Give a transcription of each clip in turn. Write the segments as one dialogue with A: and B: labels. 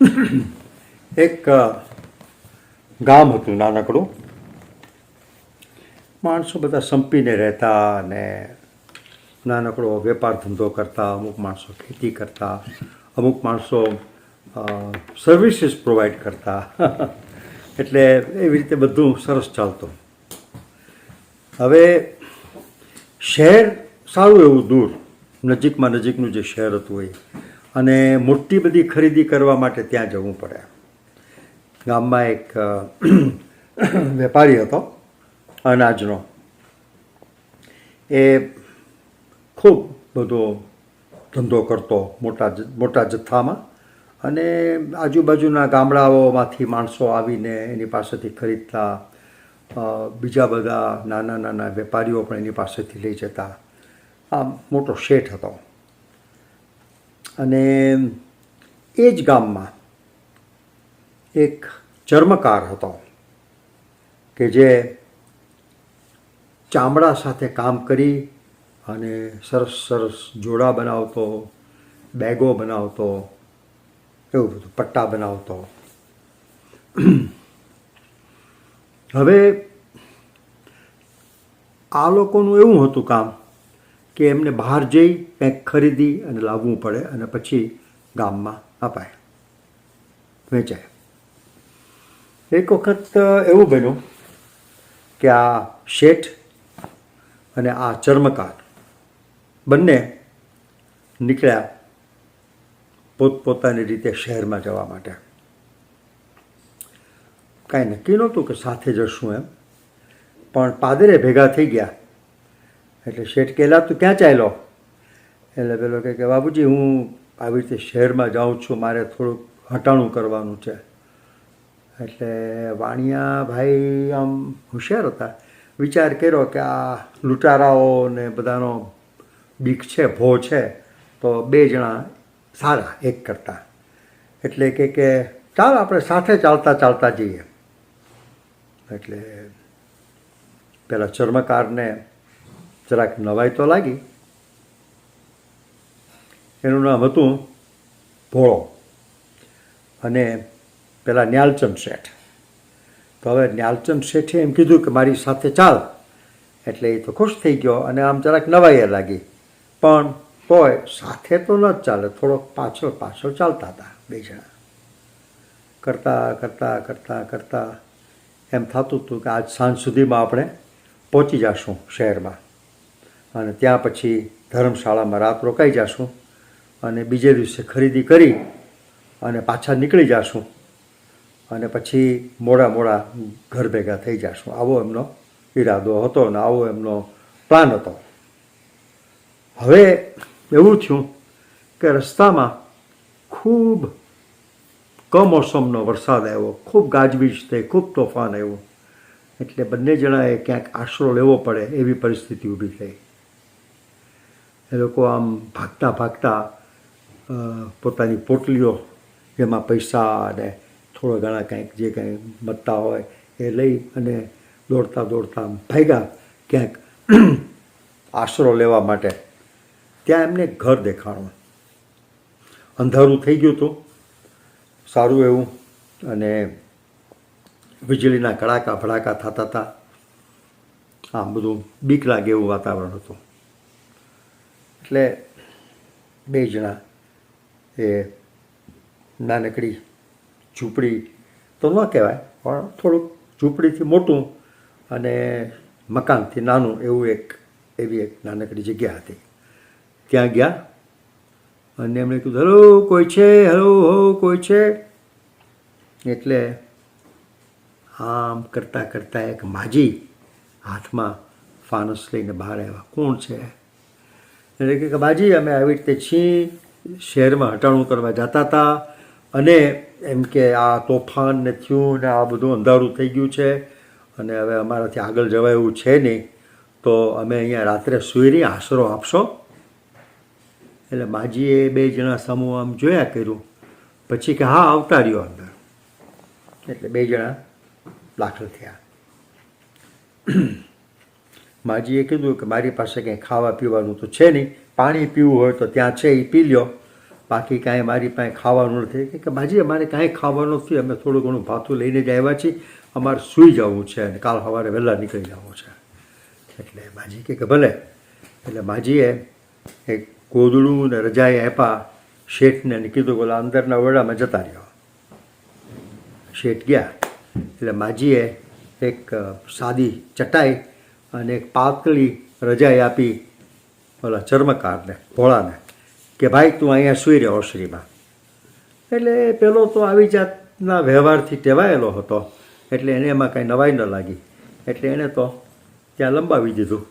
A: એક ગામ હતું નાનકડું. માણસો બધા સંપીને રહેતા અને નાનકડો વેપાર ધંધો કરતા, અમુક માણસો ખેતી કરતા, અમુક માણસો સર્વિસીસ પ્રોવાઈડ કરતા. એટલે એવી રીતે બધું સરસ ચાલતું. હવે શહેર સારું એવું દૂર. નજીકમાં નજીકનું જે શહેર હતું એ. અને મોટી બધી ખરીદી કરવા માટે ત્યાં જવું પડે. ગામમાં એક વેપારી હતો, અનાજનો. એ ખૂબ બધો ધંધો કરતો, મોટા મોટા જથ્થામાં. અને આજુબાજુના ગામડાઓમાંથી માણસો આવીને એની પાસેથી ખરીદતા બીજા બધા નાના નાના વેપારીઓ પણ એની પાસેથી લઈ જતા. આ મોટો શેઠ હતો. અને એ જ ગામમાં એક ચર્મકાર હતો કે જે ચામડા સાથે કામ કરી અને સરસ સરસ જોડા બનાવતો, બેગો બનાવતો, એવું બધું, પટ્ટા બનાવતો. હવે આ લોકોનું એવું હતું કામ કે એમને બહાર જઈ કંઈક ખરીદી અને લાવવું પડે અને પછી ગામમાં અપાય. વેચાય. એક વખત એવું બન્યું કે આ શેઠ અને આ ચર્મકાર બંને નીકળ્યા પોતપોતાની રીતે શહેરમાં જવા માટે. કાંઈ નક્કી નહોતું કે સાથે જશું એમ. પણ પાદરે ભેગા થઈ ગયા. એટલે શેઠ કહેલા, તું ક્યાં ચાલ્યો? એટલે પેલો કહે કે બાબુજી હું આવી રીતે શહેરમાં જાઉં છું, મારે થોડુંક હટાણું કરવાનું છે. એટલે વાણિયા ભાઈ આમ હોશિયાર હતા. વિચાર કર્યો કે આ લૂંટારાઓ ને બધાનો બીક છે, ભો છે, તો બે જણા સારા, એક કરતા. એટલે કે કે, ચાલ, આપણે સાથે ચાલતા ચાલતા જઈએ. એટલે પેલા ચર્મકારને જરાક નવાઈ તો લાગી એનું નામ હતું ભોળો. અને પેલા ન્યાલચંદ શેઠ. તો હવે ન્યાલચંદ શેઠે એમ કીધું કે મારી સાથે ચાલ. એટલે એ તો ખુશ થઈ ગયો અને આમ જરાક નવાઈએ લાગી. પણ તોય સાથે તો ન જ ચાલે, થોડોક પાછળ પાછળ ચાલતા હતા બે જણા. કરતા કરતા કરતા કરતા એમ થતું હતું કે આજ સાંજ સુધીમાં આપણે પહોંચી જશું શહેરમાં. અને ત્યાં પછી ધર્મશાળામાં રાત રોકાઈ જશું. અને બીજે દિવસે ખરીદી કરી અને પાછા નીકળી જશું. અને પછી મોડા મોડા ઘર ભેગા થઈ જશું. આવો એમનો ઈરાદો હતો અને આવો એમનો પ્લાન હતો. હવે એવું થયું કે રસ્તામાં ખૂબ કમોસમનો વરસાદ આવ્યો. ખૂબ ગાજવીજ થઈ, ખૂબ તોફાન આવ્યું. એટલે બંને જણાએ ક્યાંક આશરો લેવો પડે એવી પરિસ્થિતિ ઊભી થઈ. એ લોકો આમ ભાગતા ભાગતા પોતાની પોટલીઓ જેમાં પૈસા અને થોડા ઘણા કંઈક જે કંઈ મત્તા હોય એ લઈ અને દોડતા દોડતા ભાગ્યા ક્યાંક આશરો લેવા માટે. ત્યાં એમને ઘર દેખાણું. અંધારું થઈ ગયું હતું. સારું એવું. અને વીજળીના કડાકા ભડાકા થતા હતા. આમ બધું બીક લાગે એવું વાતાવરણ હતું. એટલે બે જણા એ નાનકડી ઝૂંપડી તો ન કહેવાય, પણ થોડુંક ઝૂંપડીથી મોટું અને મકાનથી નાનું એવું એક, એવી એક નાનકડી જગ્યા હતી. ત્યાં ગયા અને એમણે કીધું, હલો, કોઈ છે? હલો, હો, કોઈ છે? એટલે આમ કરતાં કરતાં એક માજી હાથમાં ફાનસ લઈને બહાર આવ્યા, કોણ છે? એટલે કે બાજી અમે આવી રીતે છીએ શહેરમાં હટાણું કરવા જતા હતા અને એમ કે આ તોફાન ને થયું ને આ બધું અંધારું થઈ ગયું છે અને હવે અમારાથી આગળ જવાય એવું છે નહીં. તો અમે અહીંયા રાત્રે સુઈરી આશરો આપશો. એટલે માજીએ બે જણા સમૂહ આમ જોયા કર્યું. પછી કે હા, આવતા રહ્યો અંદર. એટલે બે જણા દાખલ થયા. માજીએ કીધું કે મારી પાસે કંઈ ખાવા પીવાનું તો છે નહીં, પાણી પીવું હોય તો ત્યાં છે એ પી લ્યો. બાકી કાંઈ મારી પાસે ખાવાનું નથી. કે માજી અમારે કાંઈ ખાવાનું નથી, અમે થોડું ઘણું ભાતું લઈને જ આવ્યા છીએ. અમારે સૂઈ જવું છે અને કાલ સવારે વહેલા નીકળી જવું છે. એટલે માજી કે ભલે. એટલે માજીએ એક ગોદડું ને રજાઈ આપ્યા, શેઠને અને કીધું બોલા અંદરના ઓરડામાં જતા રહ્યો. શેઠ ગયા. એટલે માજીએ એક સાદી ચટાઈ અને એક પાતળી રજાઈ આપી ઓલા ચર્મકારને, ભોળાને, કે ભાઈ, તું અહીંયા સૂઈ રહ્યો ઓસરીમાં. એટલે પેલો તો આવી જાતના વ્યવહારથી ટેવાયેલો હતો, એટલે એને એમાં કાંઈ નવાઈ ન લાગી. એટલે એણે તો ત્યાં લંબાવી દીધું.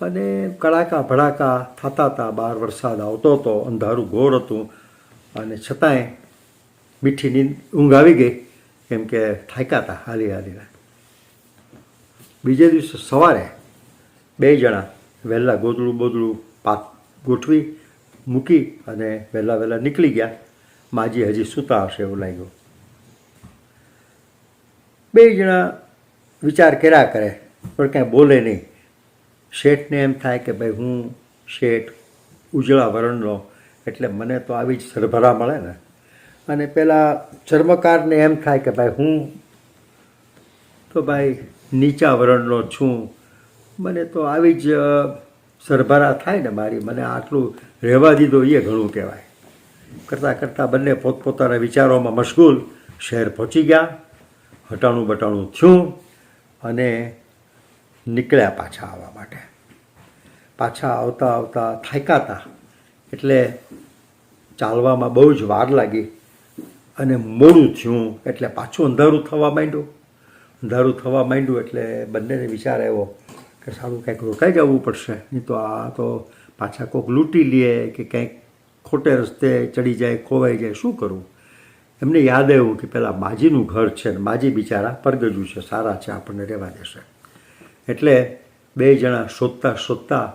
A: અને કડાકા ભડાકા થતા હતા બહાર વરસાદ આવતો હતો, અંધારું ઘોર હતું, અને છતાંય મીઠી નીંદ ઊંઘ આવી ગઈ. કેમ કે થાક્યા હતા હાલી હાલીને. બીજે દિવસે સવારે બે જણા વહેલા ગોદડું બોદડું પાક ગોઠવી મૂકી અને વહેલા વહેલા નીકળી ગયા. માજી હજી સૂતા હશે એવું લાગ્યું. બે જણા વિચાર કર્યા કરે, પણ કાંઈ બોલે નહીં. શેઠને એમ થાય કે ભાઈ હું શેઠ ઉજળા વરણનો, એટલે મને તો આવી જ સરભરા મળે ને. અને પેલા ચર્મકારને એમ થાય કે ભાઈ હું, તો ભાઈ નીચા વરણનો છું. મને તો આવી જ સરભરા થાય ને મારી. મને આટલું રહેવા દીધો એ ઘણું કહેવાય. કરતાં કરતાં બંને પોતપોતાના વિચારોમાં મશગુલ શહેર પહોંચી ગયા. હટાણું બટાણું થયું અને નીકળ્યા પાછા આવવા માટે. પાછા આવતા આવતા થાકાતા એટલે ચાલવામાં બહુ જ વાર લાગી અને મોડું થયું. એટલે પાછું અંધારું થવા માંડ્યું. અંધારું થવા માંડ્યું એટલે બંનેને વિચાર આવ્યો કે સારું કંઈક રોકાઈ જવું પડશે. નહીં તો આ તો પાછા કોઈક લૂંટી લે કે કંઈક ખોટે રસ્તે ચડી જાય, ખોવાઈ જાય, શું કરવું એમને યાદ આવ્યું કે પેલા માજીનું ઘર છે ને, માજી બિચારા પરગજું છે, સારા છે, આપણને રહેવા દેશે. એટલે બે જણા શોધતા શોધતા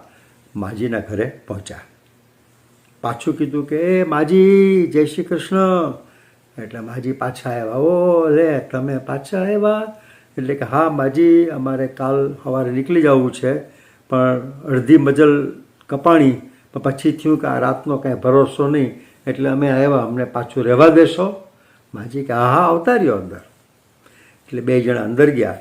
A: માજીના ઘરે પહોંચ્યા. પાછું કીધું કે, એ માજી, જય શ્રી કૃષ્ણ. એટલે માજી પાછા આવ્યા ઓ લે, તમે પાછા આવ્યા. એટલે કે હા, માજી અમારે કાલ સવારે નીકળી જવું છે, પણ અડધી મજલ કપાણી, પણ પછી થયું કે આ રાતનો કાંઈ ભરોસો નહીં, એટલે અમે આવ્યા, અમને પાછું રહેવા દેશો. માજી કે હા હા આવતા રહ્યો અંદર. એટલે બે જણા અંદર ગયા.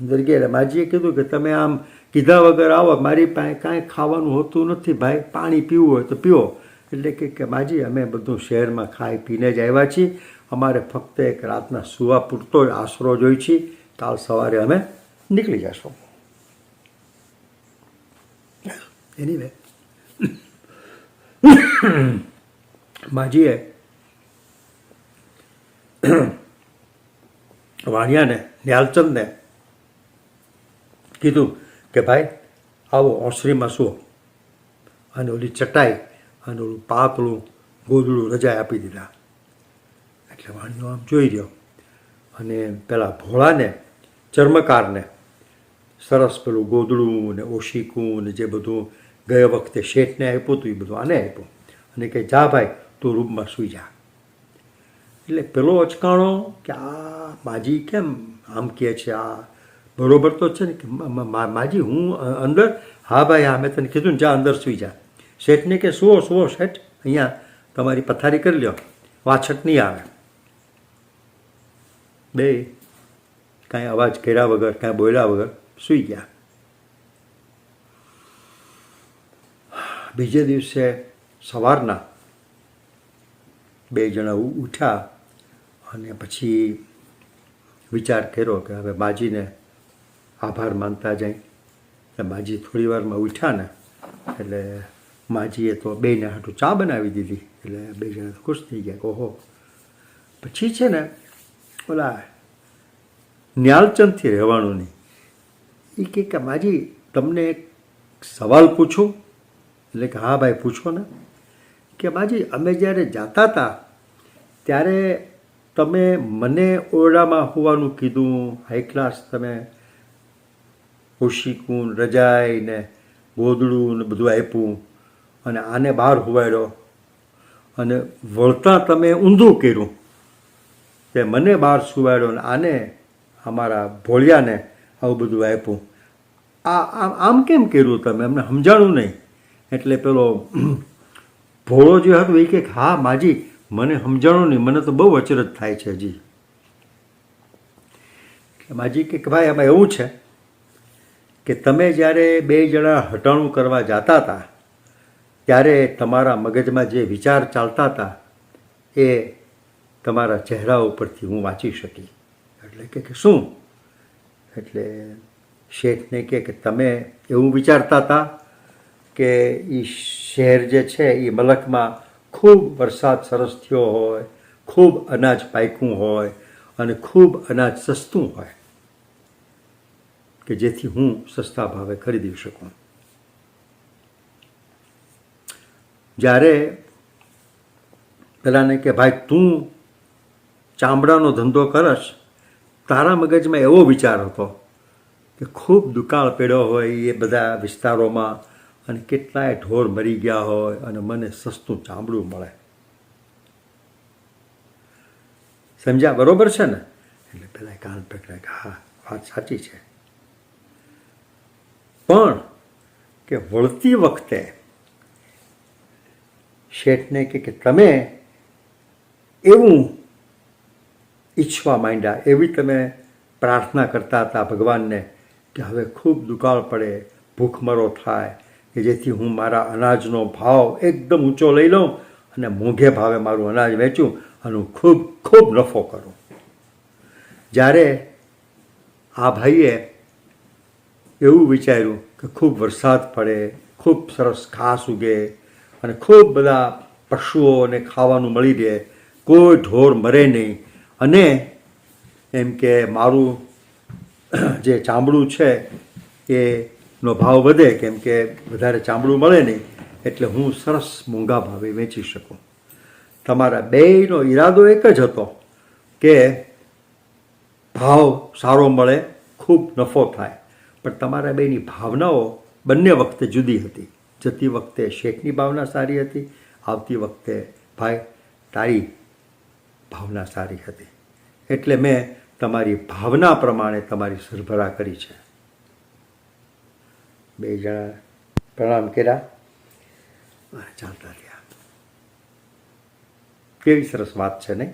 A: અંદર ગયા એટલે માજીએ કીધું કે તમે આમ કીધા વગર આવો, મારી પાસે કાંઈ ખાવાનું હોતું નથી, ભાઈ, પાણી પીવું હોય તો પીવો એટલે કે માજી, અમે બધું શહેરમાં ખાઈ પીને જ આવ્યા છીએ. અમારે ફક્ત એક રાતના સુવા પૂરતો જ આશરો જોઈ છીએ. કાલ સવારે અમે નીકળી જશું. એની માજીએ વાણિયાને, ન્યાલચંદને કીધું કે ભાઈ, આવો ઓસરીમાં શું અને ઓલી ચટાઈ અને ઓલું પાતળું ગોદડું રજા આપી દીધા. એટલે વાણિયો આમ જોઈ રહ્યો. અને પેલા ભોળાને ચર્મકારને સરસ પેલું ગોદડું ને ઓશીકું ને જે બધું ગયા વખતે શેઠને આપ્યું હતું એ બધું આને આપ્યું. અને કે જા ભાઈ, તું રૂમમાં સૂઈ જા. એટલે પેલો અચકાણો કે, આ માજી કેમ આમ કહે છે? આ બરોબર તો છે ને કે માજી, હું અંદર? હા ભાઈ, હા, મેં તને કીધું ને, જા અંદર સૂઈ જા. શેઠને કે, સુઓ સુઓ શેઠ, અહીંયા તમારી પથારી કરી લ્યો, વાછટ નહીં આવે. બે કાંઈ અવાજ કર્યા વગર, કાંઈ બોલ્યા વગર સૂઈ ગયા. બીજે દિવસે સવારના બે જણા ઉઠ્યા અને પછી વિચાર કર્યો કે હવે માજીને આભાર માનતા જાય. એટલે માજી થોડી વારમાં ઉઠ્યા ને, એટલે માજીએ તો બેને હાટું ચા બનાવી દીધી. એટલે બે જણા ખુશ થઈ ગયા ઓહો. પછી છે ને, ઓલા ન્યાલચંદથી રહેવાનું નહીં એ કે, માજી, તમને એક સવાલ પૂછું? એટલે કે, હા ભાઈ, પૂછો ને. કે, માજી, અમે જ્યારે જાતા હતા ત્યારે તમે મને ઓરડામાં હોવાનું કીધું હાઈ ક્લાસ તમે ઓશીકું, રજાઈ ને ગોદડું ને બધું આપ્યું, અને આને બહાર હોવાડ્યો, અને વળતા તમે ઊંધું કર્યું. તે મને બહાર સુવાડ્યો ને આને અમારા ભોળિયાને આવું બધું આપ્યું. આ આમ કેમ કર્યું તમે? અમને સમજાણું નહીં. એટલે પેલો ભોળો જે હતો એ કે, હા, માજી, મને સમજાણું નહીં. મને તો બહુ અચરજ થાય છે હજી. માજી કે ભાઈ, આમાં એવું છે કે તમે જ્યારે બે જણા હટાણું કરવા જતા હતા, ત્યારે તમારા મગજમાં જે વિચાર ચાલતા હતા, એ તમારા ચહેરા ઉપરથી હું વાંચી શકી. એટલે કે શું? એટલે શેઠને કહે કે તમે એવું વિચારતા હતા કે એ શહેર જે છે એ મલકમાં ખૂબ વરસાદ સરસ થયો હોય, ખૂબ અનાજ પાક્યું હોય અને ખૂબ અનાજ સસ્તું હોય કે જેથી હું સસ્તા ભાવે ખરીદી શકું. જ્યારે પેલાને કે, ભાઈ, તું ચામડાનો ધંધો કરશ તારા મગજમાં એવો વિચાર હતો કે ખૂબ દુકાળ પડ્યો હોય એ બધા વિસ્તારોમાં અને કેટલાય ઢોર મરી ગયા હોય અને મને સસ્તું ચામડું મળે. સમજ્યા? બરોબર છે ને? એટલે પેલા કાન પકડાય કે હા, વાત સાચી છે. પણ કે વળતી વખતે શેઠને કે તમે એવું ઈચ્છવા માંડ્યા. એવી તમે પ્રાર્થના કરતા હતા ભગવાનને કે હવે ખૂબ દુકાળ પડે, ભૂખમરો થાય, કે જેથી હું મારા અનાજનો ભાવ એકદમ ઊંચો લઈ લઉં અને મોંઘે ભાવે મારું અનાજ વેચું અને હું ખૂબ ખૂબ નફો કરું. જ્યારે આ ભાઈએ એવું વિચાર્યું કે ખૂબ વરસાદ પડે, ખૂબ સરસ ઘાસ ઉગે અને ખૂબ બધા પશુઓને ખાવાનું મળી રહે, કોઈ ઢોર મરે નહીં અને એમ કે મારું જે ચામડું છે, એનો ભાવ વધે, કેમ કે વધારે ચામડું મળે નહીં, એટલે હું સરસ મોંઘા ભાવે વેચી શકું. તમારા બેયનો ઈરાદો એક જ હતો કે ભાવ સારો મળે, ખૂબ નફો થાય. પણ તમારા બેની ભાવનાઓ બંને વખતે જુદી હતી. જતી વખતે શેઠની ભાવના સારી હતી, આવતી વખતે, ભાઈ, તારી ભાવના સારી હતી. એટલે મેં તમારી ભાવના પ્રમાણે તમારી સરભરા કરી છે. બે જણા પ્રણામ કર્યા. ચાલતા રહ્યા. કેવી સરસ વાત છે નહીં?